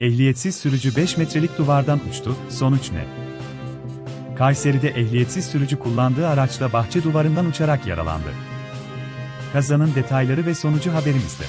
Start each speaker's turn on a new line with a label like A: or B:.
A: Ehliyetsiz sürücü 5 metrelik duvardan uçtu, sonuç ne? Kayseri'de ehliyetsiz sürücü kullandığı araçla bahçe duvarından uçarak yaralandı. Kazanın detayları ve sonucu haberimizde.